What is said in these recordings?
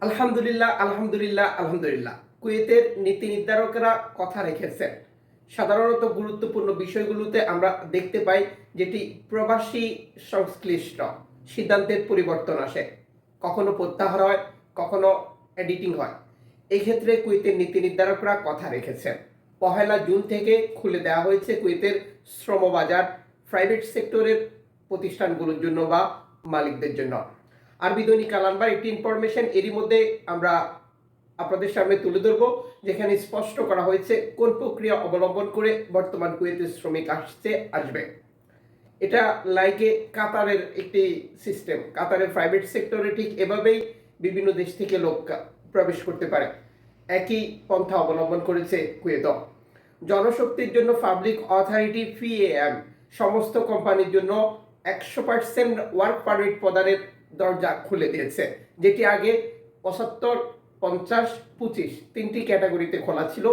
আলহামদুলিল্লাহ আলহামদুলিল্লাহ আলহামদুলিল্লাহ। কুয়েতের নীতি নির্ধারকরা কথা রেখেছেন। সাধারণত গুরুত্বপূর্ণ বিষয়গুলোতে আমরা দেখতে পাই যেটি প্রবাসী সংশ্লিষ্ট সিদ্ধান্তের পরিবর্তন আসে। কখনো প্রত্যাহার হয়, কখনো এডিটিং হয়। এক্ষেত্রে ক্ষেত্রে কুয়েতের নীতি নির্ধারকরা কথা রেখেছেন। পহেলা জুন থেকে খুলে দেওয়া হয়েছে কুয়েতের শ্রমবাজার, প্রাইভেট সেক্টরের প্রতিষ্ঠানগুলোর জন্য বা মালিকদের জন্য। আরবি দৈনিক আলানবার একটি ইনফরমেশন এরই মধ্যে আমরা আপনাদের সামনে তুলে ধরবো, যেখানে স্পষ্ট করা হয়েছে কোন প্রক্রিয়া অবলম্বন করে বর্তমান কুয়েতের শ্রমিক আসছে আসবে। এটা লাইকে কাতারের একটি সিস্টেম কাতারের প্রাইভেট সেক্টরে ঠিক এভাবেই বিভিন্ন দেশ থেকে লোক প্রবেশ করতে পারে। একই পন্থা অবলম্বন করেছে কুয়েত। জনশক্তির জন্য পাবলিক অথরিটি পিএএম সমস্ত কোম্পানির জন্য একশো পার্সেন্ট ওয়ার্ক পারমিট প্রদানের দরজা খুলে দিয়েছে। যেটি আগে পঁচাত্তর, পঞ্চাশ, পঁচিশ তিনটি ক্যাটাগরিতে খোলা ছিল,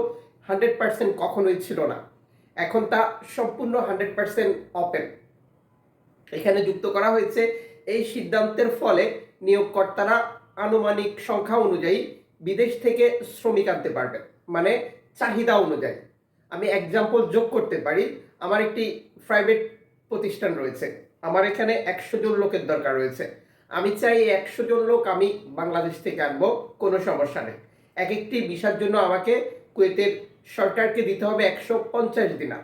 হান্ড্রেড পার্সেন্ট কখনোই ছিল না। এখন তা সম্পূর্ণ হান্ড্রেড পার্সেন্ট ওপেন এখানে যুক্ত করা হয়েছে, এই সিদ্ধান্তের ফলে নিয়োগকর্তারা আনুমানিক সংখ্যা অনুযায়ী বিদেশ থেকে শ্রমিক আনতে পারবে মানে চাহিদা অনুযায়ী। আমি এক্সাম্পল যোগ করতে পারি, আমার একটি প্রাইভেট প্রতিষ্ঠান রয়েছে। আমার এখানে একশো জন লোকের দরকার রয়েছে। আমি চাই একশো জন লোক আমি বাংলাদেশ থেকে আনব, কোনো সমস্যা নেই। এক একটি ভিসার জন্য আমাকে কুয়েতের সরকারকে দিতে হবে একশো পঞ্চাশ দিনা।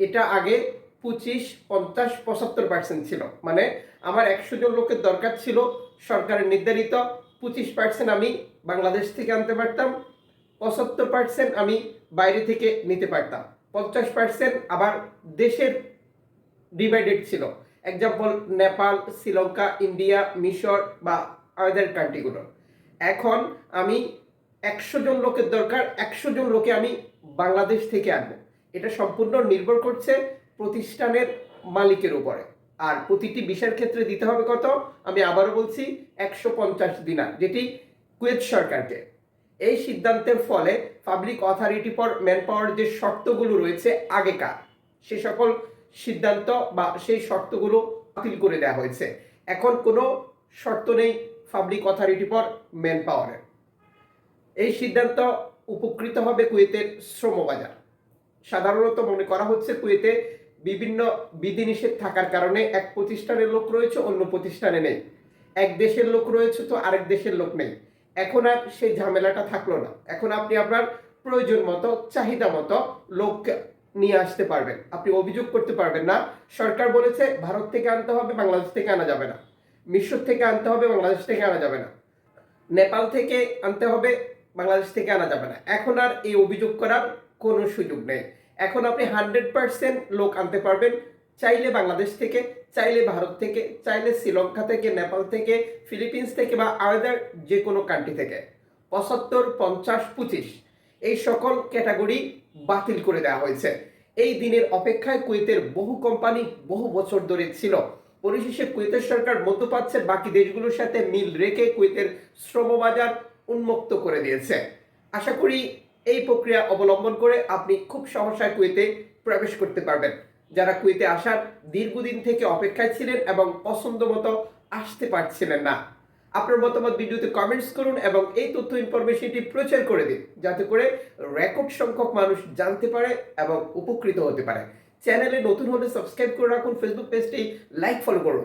এটা আগে পঁচিশ, পঞ্চাশ, পঁচাত্তর পার্সেন্ট ছিল। মানে আমার একশো জন লোকের দরকার ছিল সরকারের নির্ধারিত পঁচিশ পার্সেন্ট আমি বাংলাদেশ থেকে আনতে পারতাম, পঁচাত্তর পার্সেন্ট আমি বাইরে থেকে নিতে পারতাম। পঞ্চাশ পার্সেন্ট আবার দেশের ডিভাইডেড ছিল। এক্সাম্পল নেপাল শ্রীলঙ্কা ইন্ডিয়া মিশর বা আদার কান্ট্রিগুলো এখন আমি একশো জন লোকের দরকার, একশো জন লোকে আমি বাংলাদেশ থেকে আনব। এটা সম্পূর্ণ নির্ভর করছে প্রতিষ্ঠানের মালিকের উপরে। আর প্রতিটি বিষয়ের ক্ষেত্রে দিতে হবে কত? আমি আবারও বলছি, একশো পঞ্চাশ দিনা যেটি কুয়েত সরকারকে। এই সিদ্ধান্তের ফলে public authority for manpower যে শর্তগুলো রয়েছে আগেকার, সে সকল সিদ্ধান্ত বা সেই শর্তগুলো বাতিল করে দেওয়া হয়েছে। এখন কোনো শর্ত নেই পাবলিক অথরিটি ফর ম্যান পাওয়ারের এই সিদ্ধান্ত উপকৃত হবে কুয়েতের শ্রমবাজার। সাধারণত মনে করা হচ্ছে কুয়েতে বিভিন্ন বিধিনিষেধ থাকার কারণে এক প্রতিষ্ঠানের লোক রয়েছে, অন্য প্রতিষ্ঠানে নেই। এক দেশের লোক রয়েছে তো আরেক দেশের লোক নেই। এখন আর সেই ঝামেলাটা থাকল না। এখন আপনি আপনার প্রয়োজন মতো, চাহিদা মতো লোক নিয়ে আসতে পারবেন। আপনি অভিযোগ করতে পারবেন না, সরকার বলেছে ভারত থেকে আনতে হবে, বাংলাদেশ থেকে আনা যাবে না। মিশর থেকে আনতে হবে, বাংলাদেশ থেকে আনা যাবে না। নেপাল থেকে আনতে হবে, বাংলাদেশ থেকে আনা যাবে না। এখন আর এই অভিযোগ করার কোনো সুযোগ নেই। এখন আপনি হান্ড্রেড পার্সেন্ট লোক আনতে পারবেন, চাইলে বাংলাদেশ থেকে, চাইলে ভারত থেকে, চাইলে শ্রীলঙ্কা থেকে, নেপাল থেকে, ফিলিপিন্স থেকে বা আদার যে কোনো কান্ট্রি থেকে। পঁচাত্তর, পঞ্চাশ, পঁচিশ। এই সকল ক্যাটাগরি বাতিল করে দেওয়া হয়েছে। এই দিনের অপেক্ষায় কুয়েতের বহু কোম্পানি বহু বছর ধরে ছিল। পরিশেষে কুয়েতের সরকার মধ্যপ্রাচ্যের বাকি দেশগুলোর সাথে মিল রেখে কুয়েতের শ্রমবাজার উন্মুক্ত করে দিয়েছে। আশা করি এই প্রক্রিয়া অবলম্বন করে আপনি খুব সহসায় কুয়েতে প্রবেশ করতে পারবেন। যারা কুয়েতে আসার দীর্ঘদিন থেকে অপেক্ষায় ছিলেন এবং পছন্দ মতো আসতে পারছিলেন না। আপনার মতামত ভিডিওতে কমেন্টস করুন এবং এই তথ্য ইনফরমেশনটি প্রচার করে দিন, যাতে করে রেকর্ড সংখ্যক মানুষ জানতে পারে এবং উপকৃত হতে পারে। চ্যানেলে নতুন হলে সাবস্ক্রাইব করে রাখুন ফেসবুক পেজটি লাইক ফলো করুন।